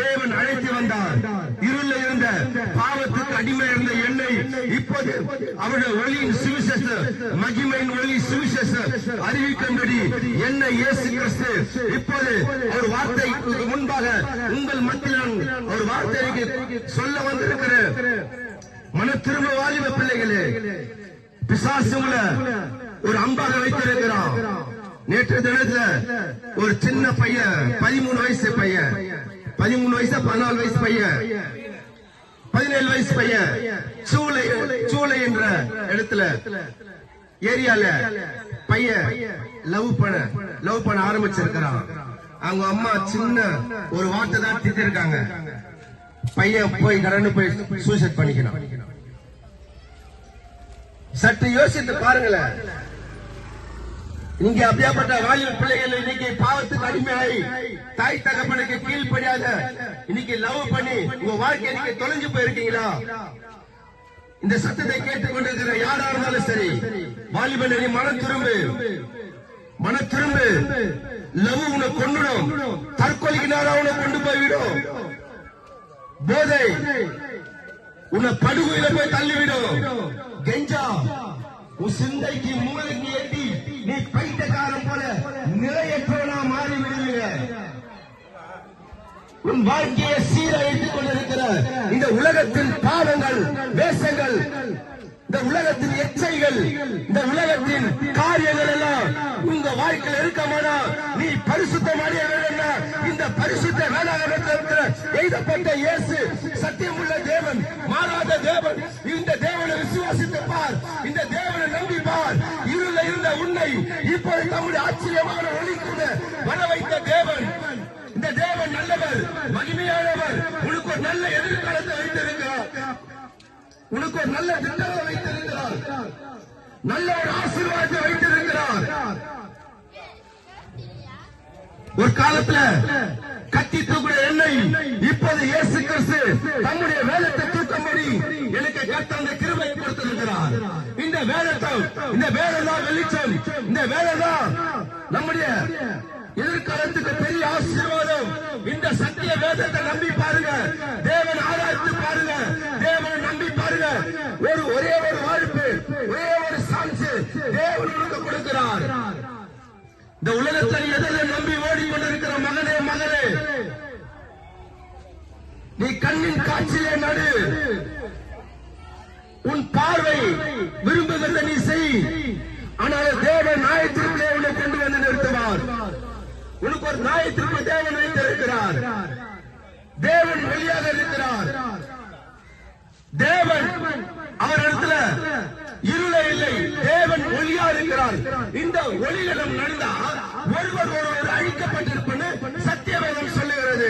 தேவன் அழைத்து வந்தார். இருள இருந்த பாவத்துக்கு அடிமை இருந்த என்னை இப்போது அவருடைய ஒளியின் சுவிசேஷ மகிமையின் ஒளி சுவிசேஷ அறிவிக்கும்படி என்னை இயேசு கிறிஸ்து இப்போது ஒரு வார்த்தை முன்பாக உங்கள் மத்தியில் ஒரு வார்த்தைக்கு சொல்ல வந்திருக்கிற மன திரும்ப வாலிப பிள்ளைகளே பிசாசு உங்களை ஒரு அம்பாக வைத்திருக்கிறான். நேற்று தினத்துல ஒரு சின்ன பையன் பதிமூணு வயசு பையன். பதிமூணு வயசு பதினாலு வயசு பையன். பதினேழு வயசு பையன். சூளை சூளை என்ற இடத்துல ஏரியால பையன் லவ் பண்ண லவ் பண்ண ஆரம்பிச்சிருக்கிறான். அவங்க அம்மா சின்ன ஒரு வார்த்தை தான் திட்டிருக்காங்க. பையன் போய் கடன்னு போய் சூசைட் பண்ணிக்கணும் சற்று யோசித்து பாருங்களேன். இங்க அப்படியாப்பட்ட வாலிப பிள்ளைகள் இன்னைக்கு பாவத்துக்கு அடிமையாகி தாய் தகப்பனுக்கு கீழ்படியாத இன்னைக்கு லவ் பண்ணி உங்க வாழ்க்கை இன்னைக்கு தொலைஞ்சு போயிருக்கீங்களா? இந்த சத்தத்தை கேட்டுக் கொண்டிருக்கிற யாரா இருந்தாலும் சரி வாலிபன் நீ மன திரும்பு மன திரும்பு லவ் உன கொண்டுடும் தற்கொலைக்கு நேரம் உன்னை கொண்டு போய்விடும். போதை உன்னை படுகொயில போய் தள்ளிவிடும். கெஞ்சா உன் சிந்தைக்கு மூளைக்கு நீ பைத்தியக்காரன் போல நிலையற்றவனா மாறி விடுவீங்க உன் வாழ்க்கையை சீரழித்துக் கொண்டிருக்கிற இந்த உலகத்தின் பாவங்கள் வேஷங்கள் இந்த உலகத்தின் எச்சைகள் இந்த உலகத்தின் காரியங்கள் எல்லாம் உங்க வாழ்க்கையில் இருக்கமானா நீ பரிசுத்தம் அடைய வேண்டும். இந்த பரிசுத்த வேளாண் எழுதப்பட்ட இயேசு சத்தியமுள்ள தேவன் மாறாத தேவன் இந்த இப்போது ஆச்சரியமான ஒளி கூட வர வைத்த தேவன். இந்த தேவன் நல்லவர் மகிமையானவர். உனக்கு ஒரு நல்ல எதிர்காலத்தை வைத்திருக்கிறார். உனக்கு ஒரு நல்ல திட்டத்தை வைத்திருக்கிறார். நல்ல ஒரு ஆசீர்வாதத்தை வைத்திருக்கிறார். ஒரு காலத்துல கத்தி தூக்குற எண்ணெய் இப்போது இயேசு கிறிஸ்து தம்முடைய வேலத்தை தூக்கும்படி எனக்கு கேட்ட அந்த கிருபை கொடுத்திருக்கிறார். இந்த வேலத்தை இந்த வேலை வெளிச்சம். இந்த வேலை நம்முடைய எதிர்காலத்துக்கு பெரிய ஆசீர்வாதம். இந்த சத்திய வேதத்தை நம்பி பாருங்க. தேவன் ஆராய்ச்சி பாருங்க. தேவனை நம்பி பாருங்க. ஒரு ஒரே ஒரு வாழ்ப்பு ஒரே ஒரு சான்ஸ் தேவன் உனக்கு கொடுக்கிறார். இந்த உலகத்தில் எதிர நம்பி ஓடிக்கொண்டிருக்கிற மகனே மகளே. நீ கண்ணின் காட்சியிலே நடு. உன் பார்வை விரும்புகிறத நீ செய் ஆனால் தேவன் நியாயத்திற்குள்ளே உன்னை கொண்டு வந்து நிறுத்துவார் உனக்கு ஒரு நியாயத்திற்கு தேவன் வைத்திருக்கிறார். தேவன் வெளியாக இருக்கிறார். தேவன் அவர் இடத்துல இருளே இல்லை. தேவன் ஒளியா இருக்கிறார். இந்த ஒளியிடம் நடந்தா ஒருவர் ஒருவர் அழிக்கப்பட்டிருப்பன்னு சத்தியவேதம் சொல்லுகிறது.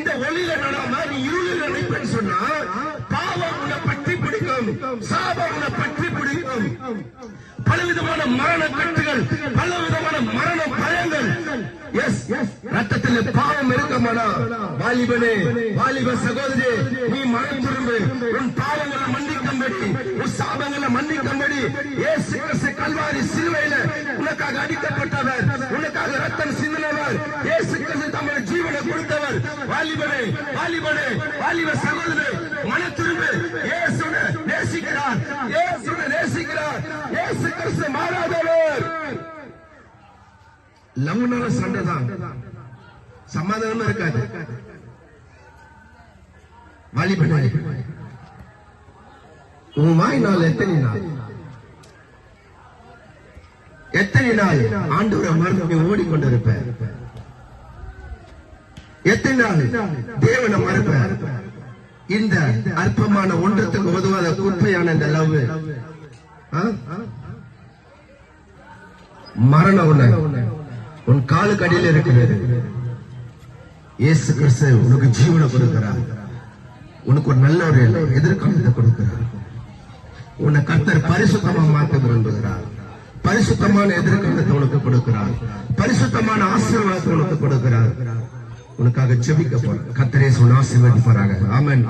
இந்த ஒளியில நடாம நீ இருளில் நினைப்பேன்னு சொன்னா பாவம் உன்னை பற்றி பிடிக்கும். சாபம் உன்னை பற்றி பிடிக்கும். பலவிதமான மரண கட்டுகள் பலவிதமான மரண பயங்கள் எஸ் ரத்தத்தில் பாவம் இருக்கமானா வாலிபனே வாலிப சகோதரி நீ மனம் திரும்பு. உன் பாவங்களை மன்னிக்கும்படி உன் சாபங்களை மன்னிக்கும்படி இயேசு கிறிஸ்து கல்வாரி சிலுவையில உனக்காக அடிக்கப்பட்டவர். உனக்காக ரத்தம் சிந்தினவர். இயேசு கிறிஸ்து தம்முடைய ஜீவனை கொடுத்தவர். வாலிபனே வாலிபனே வாலிப சகோதரி மன திரும்பு. இயேசுனை நேசிக்கிறார். இயேசுனை நேசிக்கிறார். இயேசு கிறிஸ்து மாறாதவர். லவ்னால சண்டை தான் சமாதானமா இருக்காது. வாலிபனே உன் வாய் நாள் எத்தனை நாள்? எத்தனை நாள் ஆண்டவரை மறந்து நீ ஓடிக்கொண்டிருப்ப எத்தனை நாள் தேவனை மறப்ப இந்த அற்பமான ஒன்றத்துக்கு உதவாத குப்பையான இந்த லவ் மரணம் உன்னை. உன் காலுக்கு அடியில் இருக்கிறது. இயேசு கிறிஸ்து உனக்கு ஜீவனை கொடுக்கிறார். உனக்கு ஒரு நல்ல ஒரு எதிர்காலத்தை கொடுக்கிறார். உன்னை கர்த்தர் பரிசுத்தமா மாற்ற விரும்புகிறார் பரிசுத்தமான எதிர்காலத்தை உனக்கு கொடுக்கிறார். பரிசுத்தமான ஆசீர்வாதத்தை உனக்கு கொடுக்கிறார். உனக்காக ஜெபிக்க போற கர்த்தரே சொன்ன ஆசீர்வதிப்பாராக. ஆமன்.